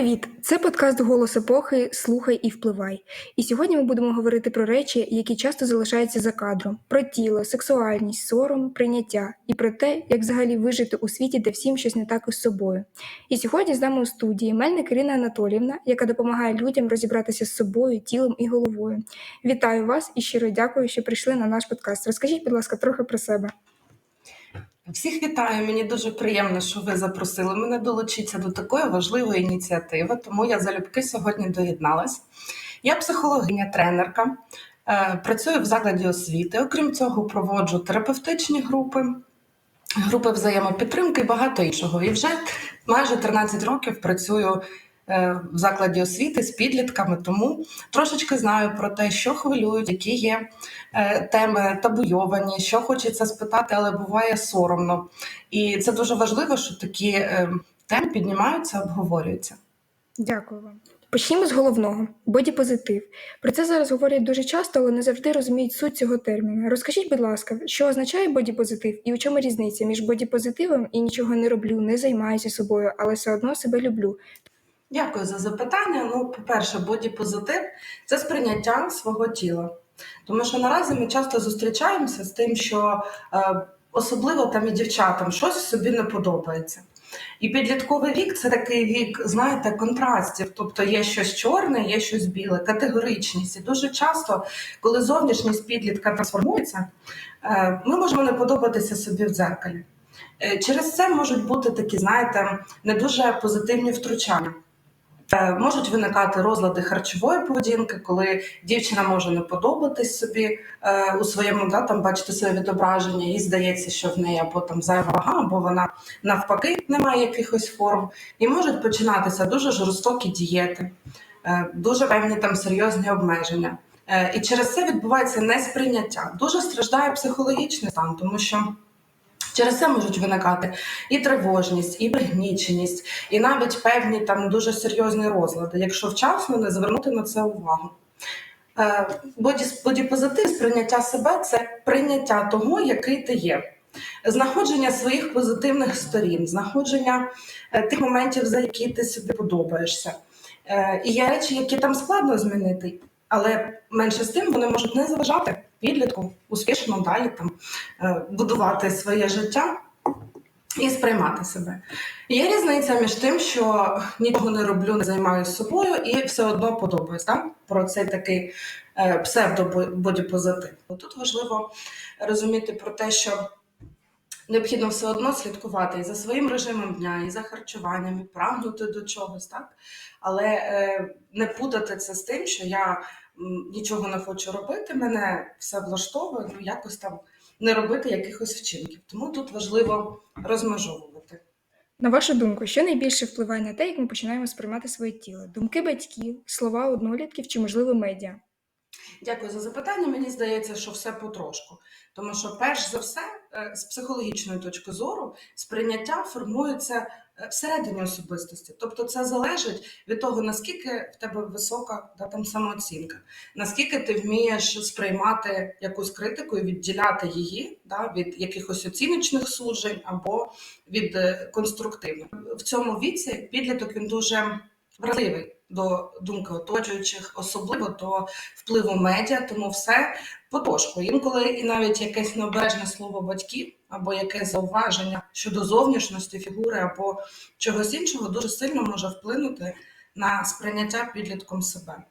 Привіт! Це подкаст Голос епохи Слухай і впливай. І сьогодні ми будемо говорити про речі, які часто залишаються за кадром: про тіло, сексуальність, сором, прийняття і про те, як взагалі вижити у світі, де всім щось не так із собою. І сьогодні з нами у студії Мельник Ірина Анатоліївна, яка допомагає людям розібратися з собою, тілом і головою. Вітаю вас і щиро дякую, що прийшли на наш подкаст. Розкажіть, будь ласка, трохи про себе. Всіх вітаю. Мені дуже приємно, що ви запросили мене долучитися до такої важливої ініціативи, тому я залюбки сьогодні доєдналась. Я психологиня, тренерка, е, працюю в закладі освіти. Окрім цього, проводжу терапевтичні групи, групи взаємопідтримки і багато іншого. І вже майже 13 років працюю в закладі освіти з підлітками, тому трошечки знаю про те, що хвилюють, які є е, теми табуйовані, що хочеться спитати, але буває соромно. І це дуже важливо, що такі е, теми піднімаються, обговорюються. Дякую вам. Почнімо з головного бодіпозитив. Про це зараз говорять дуже часто, але не завжди розуміють суть цього терміну. Розкажіть, будь ласка, що означає бодіпозитив і у чому різниця між бодіпозитивом і нічого не роблю, не займаюся собою, але все одно себе люблю. Дякую за запитання. Ну, по-перше, бодіпозитив це сприйняття свого тіла. Тому що наразі ми часто зустрічаємося з тим, що е, особливо там і дівчатам щось собі не подобається. І підлітковий вік це такий вік, знаєте, контрастів. Тобто є щось чорне, є щось біле, категоричність. І дуже часто, коли зовнішність підлітка трансформується, е, ми можемо не подобатися собі в дзеркалі. Е, Через це можуть бути такі, знаєте, не дуже позитивні втручання. Е, Можуть виникати розлади харчової поведінки, коли дівчина може не подобатись собі е, у своєму да, там бачити своє відображення, їй здається, що в неї або там зайва вага, або вона навпаки не має якихось форм. І можуть починатися дуже жорстокі дієти, е, дуже певні там серйозні обмеження. І через це відбувається несприйняття. Дуже страждає психологічний стан, тому що. Через це можуть виникати і тривожність, і пригніченість, і навіть певні там дуже серйозні розлади, якщо вчасно не звернути на це увагу. Е, боді- Бодіпозитив, сприйняття себе це прийняття того, який ти є, знаходження своїх позитивних сторін, знаходження е, тих моментів, за які ти собі подобаєшся. Е, І є речі, які там складно змінити, але менше з тим вони можуть не заважати підлітку успішно далі там е, будувати своє життя і сприймати себе. Є різниця між тим, що нічого не роблю, не займаюся собою і все одно подобаюсь. Так? Про цей такий е, псевдободіпозитив. Тут важливо розуміти про те, що необхідно все одно слідкувати і за своїм режимом дня, і за харчуванням, і прагнути до чогось, так? Але е, не путати це з тим, що я нічого не хочу робити, мене все влаштовує, ну якось там не робити якихось вчинків. Тому тут важливо розмежовувати. На вашу думку, що найбільше впливає на те, як ми починаємо сприймати своє тіло? Думки батьків, слова однолітків чи, можливо, медіа? Дякую за запитання. Мені здається, що все потрошку. Тому що, перш за все, е, з психологічної точки зору, сприйняття формується всередині особистості. Тобто, це залежить від того, наскільки в тебе висока да, там самооцінка, наскільки ти вмієш сприймати якусь критику і відділяти її да, від якихось оціночних суджень або від е, конструктивних. В цьому віці підліток він дуже вразливий до думки оточуючих, особливо до впливу медіа, тому все потошку. Інколи і навіть якесь необережне слово батьків або якесь зауваження щодо зовнішності, фігури або чогось іншого дуже сильно може вплинути на сприйняття підлітком себе.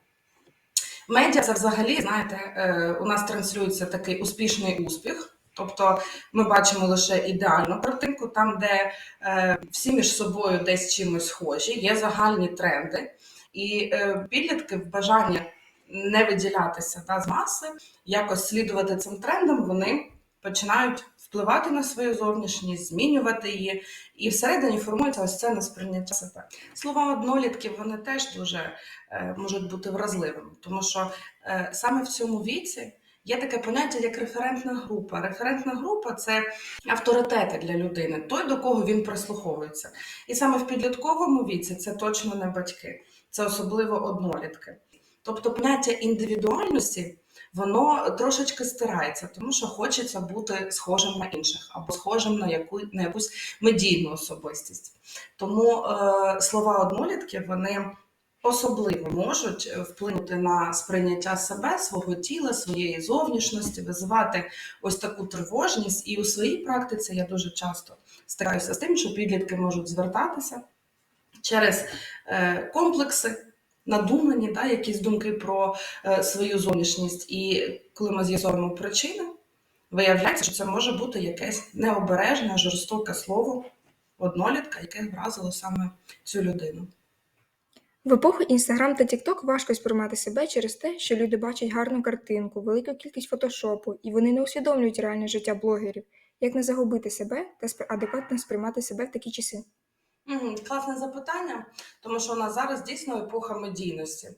Медіа це взагалі, знаєте, е, у нас транслюється такий успішний успіх. Тобто ми бачимо лише ідеальну картинку, там, де е, всі між собою десь чимось схожі, є загальні тренди, і е, підлітки в бажанні не виділятися та, з маси, якось слідувати цим трендам, вони починають впливати на свою зовнішність, змінювати її, і всередині формується ось це несприйняття себе. Слова однолітків вони теж дуже е, можуть бути вразливими, тому що е, саме в цьому віці. Є таке поняття як референтна група. Референтна група це авторитети для людини, той, до кого він прислуховується. І саме в підлітковому віці це точно не батьки, це особливо однолітки. Тобто поняття індивідуальності воно трошечки стирається, тому що хочеться бути схожим на інших або схожим на яку на якусь медійну особистість. Тому е, слова однолітки вони особливо можуть е, вплинути на сприйняття себе, свого тіла, своєї зовнішності, визивати ось таку тривожність. І у своїй практиці я дуже часто стикаюся з тим, що підлітки можуть звертатися через е, комплекси. Надумані, да, якісь думки про е, свою зовнішність, і коли ми з'ясовуємо причини, виявляється, що це може бути якесь необережне, жорстоке слово однолітка, яке вразило саме цю людину. В епоху Інстаграм та Тікток важко сприймати себе через те, що люди бачать гарну картинку, велику кількість фотошопу, і вони не усвідомлюють реальне життя блогерів, як не загубити себе та адекватно сприймати себе в такі часи. Класне запитання, тому що у нас зараз дійсно епоха медійності.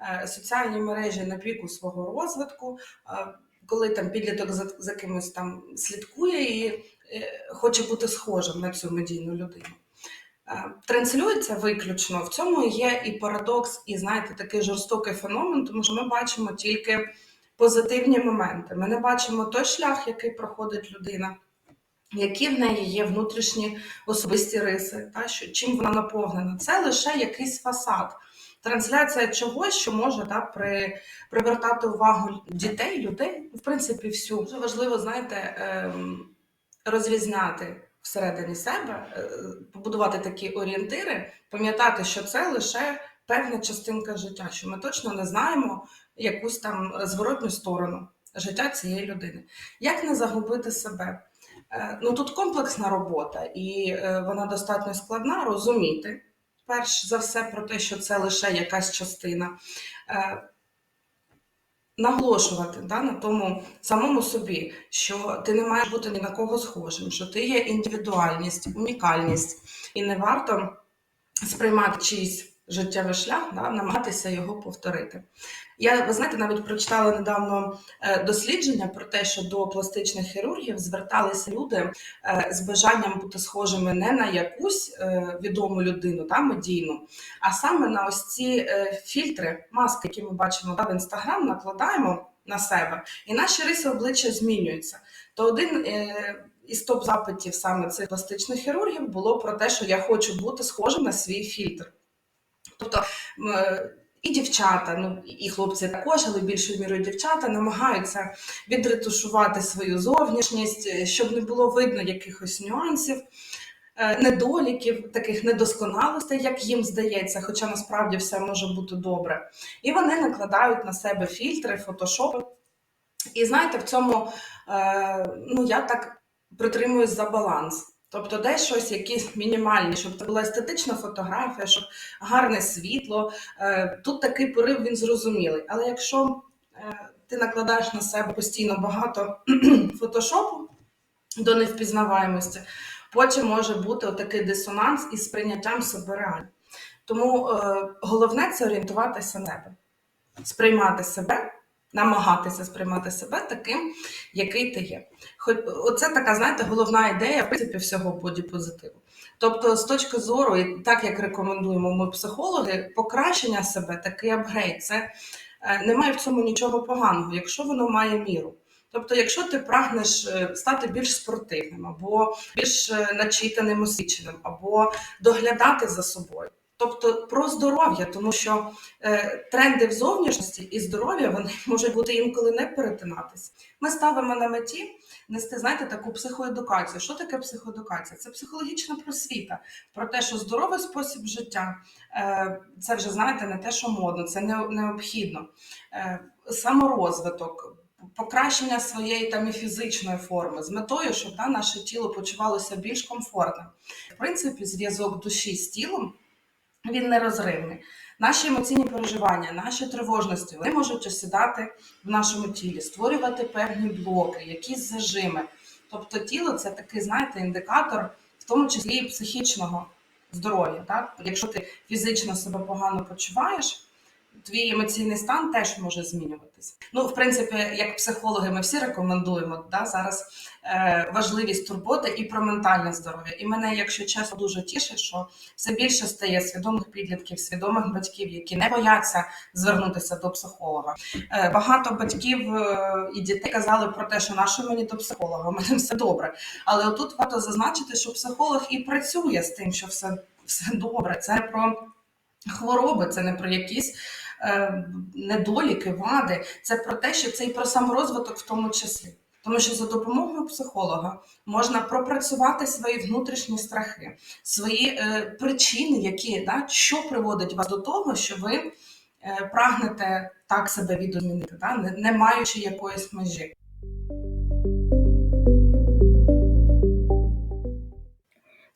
Е, Соціальні мережі на піку свого розвитку, е, коли там підліток за, за кимось там слідкує і е, хоче бути схожим на цю медійну людину. Транслюється виключно. В цьому є і парадокс, і знаєте, такий жорстокий феномен, тому що ми бачимо тільки позитивні моменти. Ми не бачимо той шлях, який проходить людина, які в неї є внутрішні особисті риси, та, що, чим вона наповнена. Це лише якийсь фасад. Трансляція чогось, що може та, при, привертати увагу дітей, людей, в принципі, всю. Дуже важливо, знаєте, ем, розрізняти всередині себе, е, побудувати такі орієнтири, пам'ятати, що це лише певна частинка життя, що ми точно не знаємо якусь там зворотню сторону життя цієї людини. Як не загубити себе? Е, Ну тут комплексна робота, і е, вона достатньо складна розуміти. Перш за все про те, що це лише якась частина. Е, Наголошувати да, на тому самому собі, що ти не маєш бути ні на кого схожим, що ти є індивідуальність, унікальність, і не варто сприймати чийсь життєвий шлях, да, намагатися його повторити. Я, ви знаєте, навіть прочитала недавно е, дослідження про те, що до пластичних хірургів зверталися люди е, з бажанням бути схожими не на якусь е, відому людину, да, медійну, а саме на ось ці фільтри, маски, які ми бачимо в інстаграм, накладаємо на себе, і наші риси обличчя змінюються. То один із топ-запитів саме цих пластичних хірургів було про те, що я хочу бути схожим на свій фільтр. Тобто е, і дівчата, ну і хлопці також, але більшою мірою дівчата намагаються відретушувати свою зовнішність, е, щоб не було видно якихось нюансів, е, недоліків, таких недосконалостей, як їм здається, хоча насправді все може бути добре. І вони накладають на себе фільтри, фотошопи. І знаєте, в цьому ну я так притримуюсь за баланс. Тобто, десь щось якісь мінімальні, щоб це була естетична фотографія, щоб гарне світло. Е, Тут такий порив він зрозумілий. Але якщо е, ти накладаєш на себе постійно багато фотошопу до невпізнаваємості, потім може бути отакий дисонанс із сприйняттям себе реально. Тому е, головне це орієнтуватися на себе, сприймати себе, намагатися сприймати себе таким, який ти є. Хоч оце така, знаєте, головна ідея в принципі всього бодіпозитиву. Тобто, з точки зору, і так як рекомендуємо ми психологи, покращення себе, такий апгрейд, це е, немає в цьому нічого поганого, якщо воно має міру. Тобто, якщо ти прагнеш е, стати більш спортивним, або більш е, начитаним, освіченим, або доглядати за собою. Тобто про здоров'я, тому що е, тренди в зовнішності і здоров'я вони можуть бути інколи не перетинатись. Ми ставимо на меті нести, знаєте, таку психоедукацію. Що таке психоедукація? Це психологічна просвіта про те, що здоровий спосіб життя е, це вже знаєте не те, що модно, це не, необхідно. Е, саморозвиток, покращення своєї там і фізичної форми з метою, щоб да, наше тіло почувалося більш комфортним. В принципі, зв'язок душі з тілом він нерозривний. Наші емоційні переживання, наші тривожності вони можуть осідати в нашому тілі, створювати певні блоки, якісь зажими. Тобто тіло це такий, знаєте, індикатор, в тому числі і психічного здоров'я. Так? Якщо ти фізично себе погано почуваєш, твій емоційний стан теж може змінюватися. Ну, в принципі, як психологи, ми всі рекомендуємо да, зараз е, важливість турботи і про ментальне здоров'я. І мене, якщо чесно, дуже тішить, що все більше стає свідомих підлітків, свідомих батьків, які не бояться звернутися до психолога. Е, багато батьків е, і дітей казали про те, що наше мені до психолога, у мене все добре. Але отут варто зазначити, що психолог і працює з тим, що все, все добре. Це про хвороби, це не про якісь недоліки, вади. Це про те, що це і про саморозвиток в тому числі. Тому що за допомогою психолога можна пропрацювати свої внутрішні страхи, свої е, причини, які да, що приводить вас до того, що ви е, прагнете так себе відозмінити, да, не, не маючи якоїсь межі.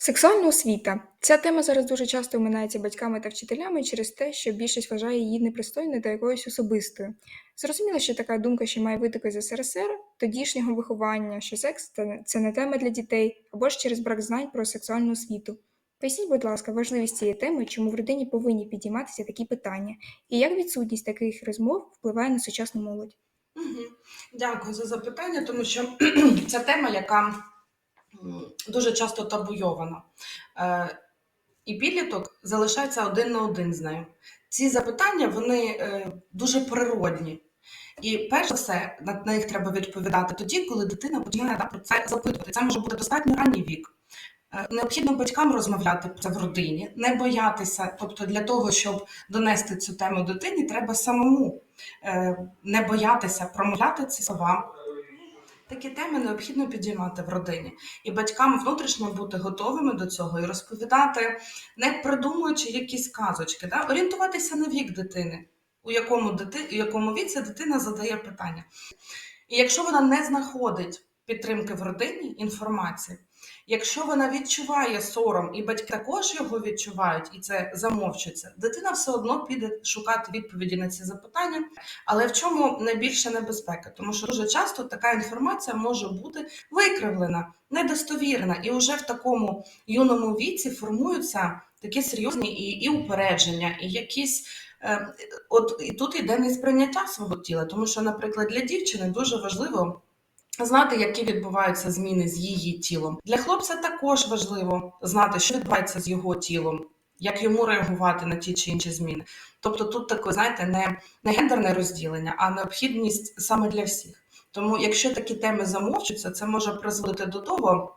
Сексуальна освіта. Ця тема зараз дуже часто оминається батьками та вчителями через те, що більшість вважає її непристойною та якоюсь особистою. Зрозуміло, що така думка, що має витоки з СРСР, тодішнього виховання, що секс це- не тема для дітей, або ж через брак знань про сексуальну освіту. Поясніть, будь ласка, важливість цієї теми, чому в родині повинні підійматися такі питання, і як відсутність таких розмов впливає на сучасну молодь. Дякую за запитання, тому що це тема, яка дуже часто табуйована. Е, І підліток залишається один на один з нею. Ці запитання вони е, дуже природні. І перш за все на них треба відповідати тоді, коли дитина починає про це запитувати. Це може бути достатньо ранній вік. Е, Необхідно батькам розмовляти про це в родині, не боятися. Тобто, для того, щоб донести цю тему дитині, треба самому не боятися промовляти ці слова. Такі теми необхідно підіймати в родині, і батькам внутрішньо бути готовими до цього і розповідати, не придумуючи якісь казочки, да? орієнтуватися на вік дитини, у якому, дити... у якому віці дитина задає питання. І якщо вона не знаходить підтримки в родині, інформації, якщо вона відчуває сором, і батьки також його відчувають, і це замовчується, дитина все одно піде шукати відповіді на ці запитання. Але в чому найбільша небезпека? Тому що дуже часто така інформація може бути викривлена, недостовірна, і вже в такому юному віці формуються такі серйозні і, і упередження, і якісь. е, От і тут йде несприйняття свого тіла, тому що, наприклад, для дівчини дуже важливо знати, які відбуваються зміни з її тілом. Для хлопця також важливо знати, що відбувається з його тілом, як йому реагувати на ті чи інші зміни. Тобто тут таке, знаєте, не, не гендерне розділення, а необхідність саме для всіх. Тому, якщо такі теми замовчуються, це може призводити до того,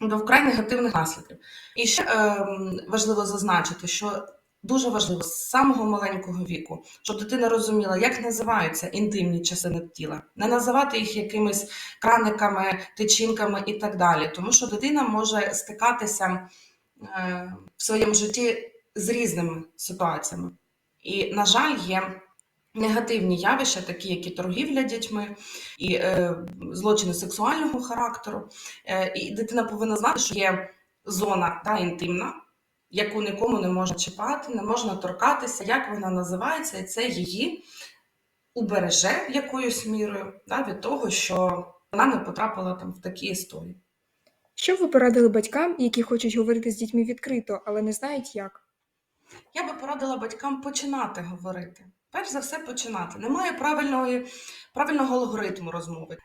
до вкрай негативних наслідків. І ще ем, важливо зазначити, що дуже важливо з самого маленького віку, щоб дитина розуміла, як називаються інтимні частини тіла, не називати їх якимись краниками, тичинками і так далі, тому що дитина може стикатися е, в своєму житті з різними ситуаціями. І, на жаль, є негативні явища, такі як і торгівля дітьми, і е, злочини сексуального характеру. Е, і дитина повинна знати, що є зона да, інтимна, яку нікому не можна чіпати, не можна торкатися, як вона називається, і це її убереже якоюсь мірою да, від того, що вона не потрапила там в такі історії. Що б ви порадили батькам, які хочуть говорити з дітьми відкрито, але не знають як? Я би порадила батькам починати говорити. Перш за все, починати. Немає правильного, правильного алгоритму розмови.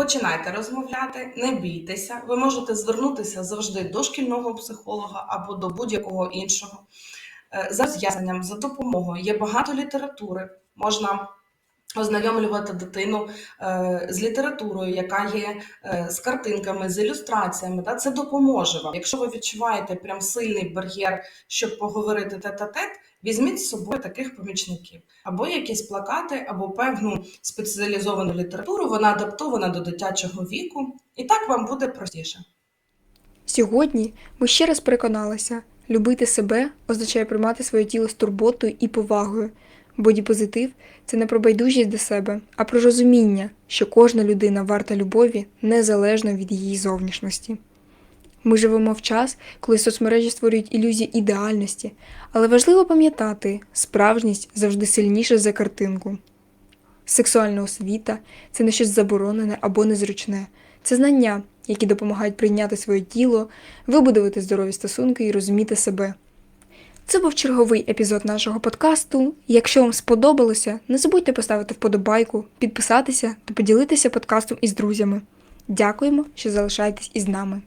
Починайте розмовляти, не бійтеся. Ви можете звернутися завжди до шкільного психолога або до будь-якого іншого. Е, За роз'ясненням, за допомогою. Є багато літератури. Можна ознайомлювати дитину е, з літературою, яка є е, з картинками, з ілюстраціями. Да? Це допоможе вам. Якщо ви відчуваєте прям сильний бар'єр, щоб поговорити тет-а-тет, візьміть з собою таких помічників. Або якісь плакати, або певну спеціалізовану літературу, вона адаптована до дитячого віку, і так вам буде простіше. Сьогодні ми ще раз переконалися, любити себе означає приймати своє тіло з турботою і повагою. Бодіпозитив це не про байдужість до себе, а про розуміння, що кожна людина варта любові незалежно від її зовнішності. Ми живемо в час, коли соцмережі створюють ілюзії ідеальності, але важливо пам'ятати, справжність завжди сильніша за картинку. Сексуальна освіта це не щось заборонене або незручне, це знання, які допомагають прийняти своє тіло, вибудувати здорові стосунки і розуміти себе. Це був черговий епізод нашого подкасту. Якщо вам сподобалося, не забудьте поставити вподобайку, підписатися та поділитися подкастом із друзями. Дякуємо, що залишаєтесь із нами.